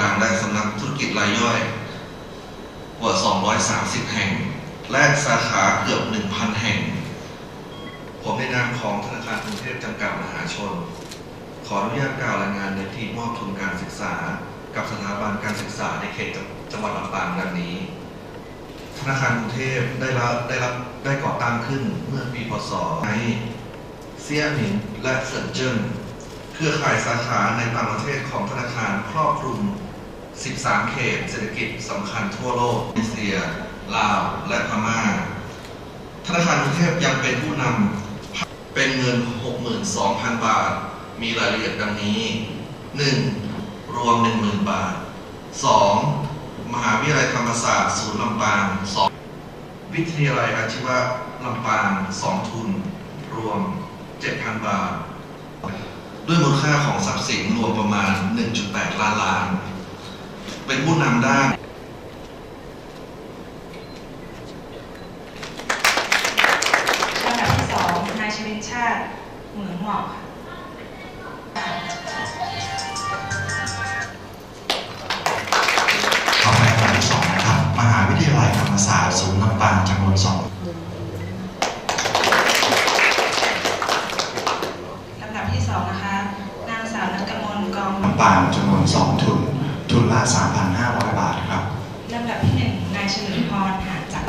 ลางและสำนักธุรกิจรายย่อย กว่า 230 แห่ง และสาขาเกือบ 1,000 แห่ง ผมในนามของธนาคารกรุงเทพจำกัดมหาชน ขออนุญาตกล่าวรายงานในที่มอบทุนการศึกษา กับสถาบันการศึกษาในเขตจังหวัดลำปางดังนี้ ธนาคารกรุงเทพได้รับได้รับได้ก่อตั้งขึ้นเมื่อปีพศในเซียหมิงและเซินเจิ้นเครือข่ายสาขาในต่างประเทศของธนาคารครอบคลุม 13 เขตเศรษฐกิจสำคัญทั่วโลกอินโดนีเซีย ลาว และพม่า ธนาคารกรุงเทพยังเป็นผู้นำ เป็นเงิน 62,000 บาท มีรายละเอียดดังนี้ 1. รวม 10,000 บาท 2. มหาวิทยาลัยธรรมศาสตร์ศูนย์ลำปาง 2. วิทยาลัยอาชีวะลำปาง 2 ทุน รวม 7,000 บาท ด้วยมูลค่าของทรัพย์สินรวมประมาณ 1.8 ล้านล้าน เป็นผู้นำด้านลำดับที่สองนายชลินชาติเหมืองหมอกค่ะต่อไปลำดับที่สองนะครับ มหาวิทยาลัยธรรมศาสตร์ศูนย์ลำปางจำนวนสองลำดับที่สองนะคะ นางสาวนักกมลกอง ลำปางจำนวนสองทุนทุนละ 3,500 บาทครับลำดับที่หนึ่งนายเฉลิมพรหาจักร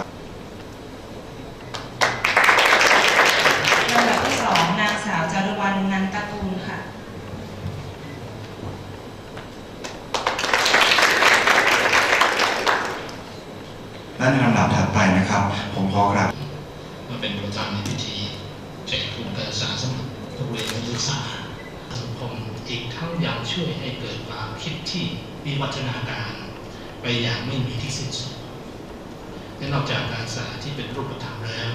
ลำดับที่สองนางสาวจารุวรรณนันตะกูลค่ะและในลำดับถัดไปนะครับ ผมขอกราบมาเป็นประธานในพิธีแจกทุนการศึกษาสำหรับโรงเรียนนักศึกษาสังคมอีกทั้งยังช่วยให้เกิดความคิดที่ วิวัฒนาการไปอย่างไม่มีที่สิ้นสุดและนอกจากการศึกษาที่เป็นรูปธรรมแล้ว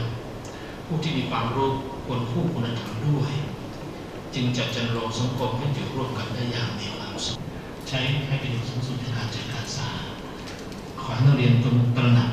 ผู้ที่มีความรู้ควรคู่คุณธรรมด้วย จึงจะจันโลงสังคมให้อยู่ร่วมกันได้อย่างมีความสุขใช้ให้เป็นสูงสุดในการจัดการศึกษาขอให้นักเรียนจงตระหนัก